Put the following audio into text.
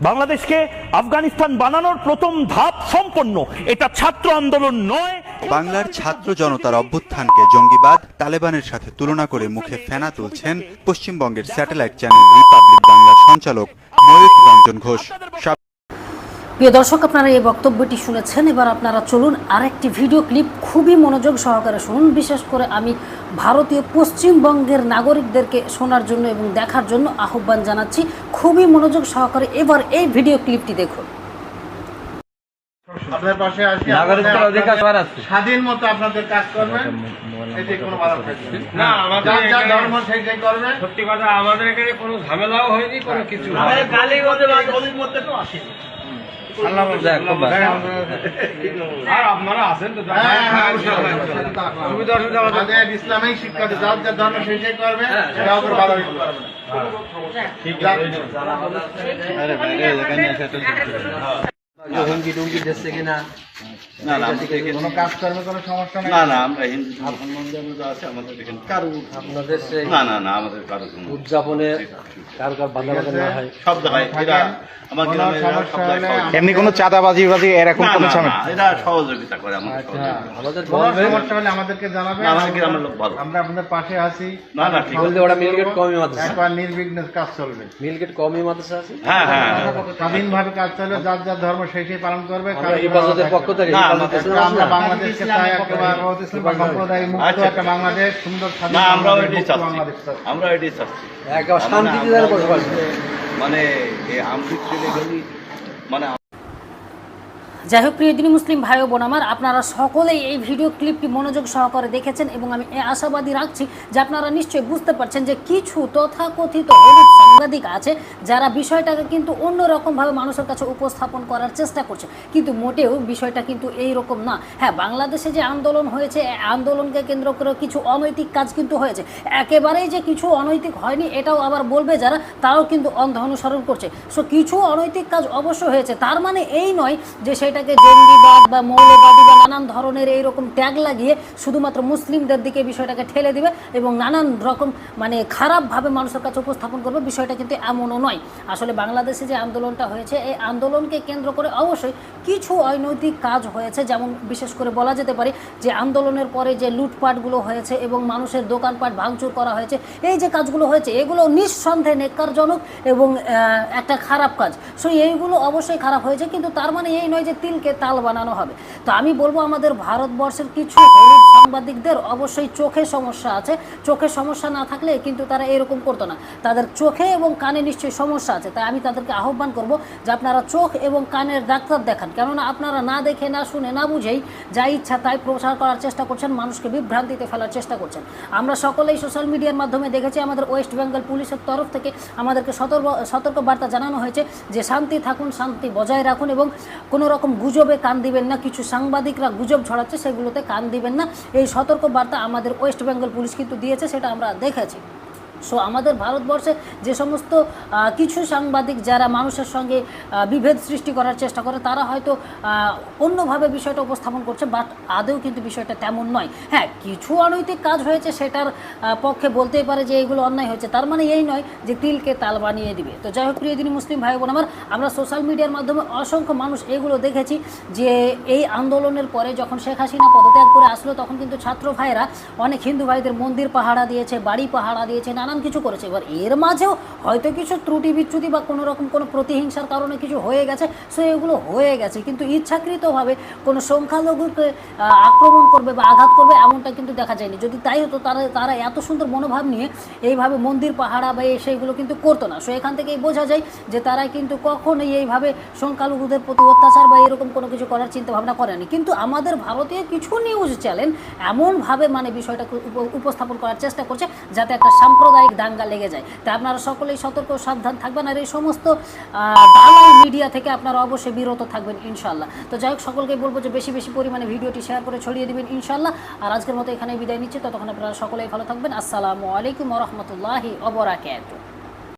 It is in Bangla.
বাংলাদেশকে আফগানিস্তান বানানোর প্রথম ধাপ সম্পন্ন। এটা ছাত্র আন্দোলন নয়। বাংলার ছাত্র জনতার অভ্যুত্থানকে জঙ্গিবাদ, তালেবানের সাথে তুলনা করে মুখে ফেনা তুলছেন পশ্চিমবঙ্গের স্যাটেলাইট চ্যানেল রিপাবলিক বাংলার সঞ্চালক ময়ূর রঞ্জন ঘোষ। প্রিয় দর্শক আপনারা এই বক্তব্যটি শুনেছেন। এবার আপনারা চলুন আরেকটি ভিডিও ক্লিপ খুবই মনোযোগ সহকারে শুনুন। বিশেষ করে আমি ভারতীয় পশ্চিমবঙ্গের নাগরিকদেরকে শোনার জন্য এবং দেখার জন্য আহ্বান জানাচ্ছি। খুবই মনোযোগ সহকারে এবার এই ভিডিও ক্লিপটি দেখুন। আপনাদের পাশে আসি নাগরিকদের অধিকার সবার আছে। স্বাধীন মতো আপনাদের কাজ করবেন। এতে কোনো বাধা থাকবে না। না, আমাদের এখানে- ধর্ম সেই সেই করবে। সত্যি কথা আমাদের এখানে কোনো ঝামেলাও হয়নি কোনো কিছু মধ্যে তো আর আপনারা আছেন তো? হ্যাঁ, হ্যাঁ, হ্যাঁ, ইসলামিক শিক্ষা যার যার ধর্ম সেই সেই করবে পারবে না। হুমকি টুমকি দিচ্ছে কিনা না না আমাদের এখানে- কোনো কাজ কোনো সমস্যা না না আমরা হিন্দু মুসলমান আছে আমাদের এখানে কারও আপনাদের না না না আমাদের কারও উদযাপনে কার কার বাধা বাধা না হয়? সব জায়গায় এরা আমার গ্রামে এরা সমস্যা সব জায়গায় হলে সহযোগিতা- এমনি কোনো চাঁদাবাজি বাজি এরকম কোনো না, এরা সহযোগিতা করে আমাদের আচ্ছা। আমাদের কোনো সমস্যা হলে আমাদেরকে জানাবে আমাদের গ্রামের লোক ভালো। আমরা আপনাদের পাশে আছি। না, না, ঠিক বলতে ওরা মিলগেট কমই মাদ্রাসা। একবার নির্বিঘ্নে কাজ চলবে। মিলগেট কমই মাদ্রাসা আছে? হ্যাঁ হ্যাঁ স্বাধীনভাবে কাজ চলবে যার যার ধর্ম সেই সেই পালন করবে। পক্ষ থেকে না, হেফাজত আমাদের- ইসলাম আছে আমরা বাংলাদেশকে চাই সম্প্রদায় মুক্ত আচ্ছা। একটা বাংলাদেশ সুন্দর না আমরাও এটাই চাচ্ছি। আমরা এটাই চাচ্ছি। শান্তিতে আমরা বসবাস মানে চলে গেলি মানে যাই হোক প্রিয় দিনী মুসলিম ভাই বোন আমার আপনারা সকলেই এই ভিডিও ক্লিপটি মনোযোগ সহকারে দেখেছেন এবং আমি এ আশাবাদী রাখছি যে আপনারা নিশ্চয়ই বুঝতে পারছেন যে কিছু তথাকথিত হলুদ সাংবাদিক আছে, যারা বিষয়টাকে কিন্তু অন্যরকমভাবে মানুষের কাছে উপস্থাপন করার চেষ্টা করছে। কিন্তু মোটেও বিষয়টা কিন্তু এই রকম না। হ্যাঁ বাংলাদেশে যে আন্দোলন হয়েছে আন্দোলনকে কেন্দ্র করে কিছু অনৈতিক কাজ কিন্তু হয়েছে। একেবারেই যে কিছু অনৈতিক হয়নি, এটাও আবার বলবে যারা, তারাও কিন্তু অন্ধ অনুসরণ করছে। সো কিছু অনৈতিক কাজ অবশ্য হয়েছে, তার মানে এই নয় যে সেটাকে জঙ্গিবাদ বা মৌলবাদী বা নানান ধরনের এইরকম ট্যাগ লাগিয়ে শুধুমাত্র মুসলিমদের দিকে বিষয়টাকে ঠেলে দিবে এবং নানান রকম মানে খারাপভাবে মানুষের কাছে উপস্থাপন করবে বিষয়টা কিন্তু এমনও নয়। আসলে বাংলাদেশে যে আন্দোলনটা হয়েছে, এই আন্দোলনকে কেন্দ্র করে অবশ্যই কিছু অনৈতিক কাজ হয়েছে, যেমন বিশেষ করে বলা যেতে পারে যে আন্দোলনের পরে যে লুটপাটগুলো হয়েছে এবং মানুষের দোকানপাট ভাঙচুর করা হয়েছে, এই যে কাজগুলো হয়েছে, এগুলো নিঃসন্দেহে নেকারজনক এবং একটা খারাপ কাজ। সো এইগুলো অবশ্যই খারাপ হয়েছে, কিন্তু তার মানে এই নয় যে তিলকে তাল বানানো হবে। তো আমি বলব আমাদের ভারতবর্ষের কিছু সাংবাদিকদের অবশ্যই চোখে সমস্যা আছে। চোখে সমস্যা না থাকলে কিন্তু তারা এরকম করতো না। তাদের চোখে এবং কানে নিশ্চয়ই সমস্যা আছে। তাই আমি তাদেরকে আহ্বান করব যে আপনারা চোখ এবং কানের ডাক্তার দেখান। কেননা আপনারা না দেখে, না শুনে, না বুঝেই যা ইচ্ছা তাই প্রচার করার চেষ্টা করছেন, মানুষকে বিভ্রান্তিতে ফেলার চেষ্টা করছেন। আমরা সকলেই সোশ্যাল মিডিয়ার মাধ্যমে দেখেছি আমাদের ওয়েস্ট বেঙ্গল পুলিশের তরফ থেকে আমাদেরকে সতর্ক সতর্ক বার্তা জানানো হয়েছে যে শান্তি থাকুন, শান্তি বজায় রাখুন এবং কোনো রকম গুজবে কান দিবেন না, কিছু সাংবাদিকরা গুজব ছড়াচ্ছে সেগুলোতে কান দিবেন না। এই সতর্ক বার্তা আমাদের ওয়েস্ট বেঙ্গল পুলিশ কিন্তু দিয়েছে, সেটা আমরা দেখেছি। সো আমাদের ভারতবর্ষে যে সমস্ত কিছু সাংবাদিক যারা মানুষের সঙ্গে বিভেদ সৃষ্টি করার চেষ্টা করে, তারা হয়তো অন্যভাবে বিষয়টা উপস্থাপন করছে বাট আদৌ কিন্তু বিষয়টা তেমন নয়। হ্যাঁ কিছু অনৈতিক কাজ হয়েছে সেটার পক্ষে বলতেই পারে যে এইগুলো অন্যায় হয়েছে। তার মানে এই নয় যে তিলকে তাল বানিয়ে দিবে। তো যাই হোক, প্রিয় দিনী মুসলিম ভাই বোন আমার, আমরা সোশ্যাল মিডিয়ার মাধ্যমে অসংখ্য মানুষ এগুলো দেখেছি যে এই আন্দোলনের পরে যখন শেখ হাসিনা পদত্যাগ করে আসলো, তখন কিন্তু ছাত্র ভাইরা অনেক হিন্দু ভাইদের মন্দির পাহারা দিয়েছে, বাড়ি পাহারা দিয়েছে নানান কিছু করেছে। এবার এর মাঝেও হয়তো কিছু ত্রুটি বিচ্যুতি বা কোনো রকম কোনো প্রতিহিংসার কারণে কিছু হয়ে গেছে, সো এগুলো হয়ে গেছে। কিন্তু ইচ্ছাকৃতভাবে কোনো সংখ্যালঘুকে আক্রমণ করবে বা আঘাত করবে এমনটা কিন্তু দেখা যায়নি। যদি তাই হতো, তারা তারা এত সুন্দর মনোভাব নিয়ে এইভাবে মন্দির, পাহারা বা এই সেইগুলো কিন্তু করতো না। সো এখান থেকেই বোঝা যায় যে তারা কিন্তু কখনোই এইভাবে সংখ্যালঘুদের প্রতি অত্যাচার বা এরকম কোনো কিছু করার চিন্তা ভাবনা করেনি। কিন্তু আমাদের ভারতীয় কিছু নিউজ চ্যানেল এমনভাবে মানে বিষয়টা উপস্থাপন করার চেষ্টা করছে, যাতে একটা সাম্প্রদায়িক দাঙ্গা লেগে যায়। তা আপনারা সকলেই সতর্ক সাবধান থাকবেন আর এই সমস্ত দালাল মিডিয়া থেকে আপনারা অবশ্যই বিরত থাকবেন ইনশাল্লাহ তো যাই হোক, সকলকে বলব যে বেশি বেশি পরিমাণে ভিডিওটি শেয়ার করে ছড়িয়ে দেবেন ইনশাল্লাহ আর আজকের মতো এখানে বিদায় নিচ্ছি। ততক্ষণ আপনারা সকলেই ভালো থাকবেন। আসসালামু আলাইকুম রহমতুল্লাহি অবরাকাত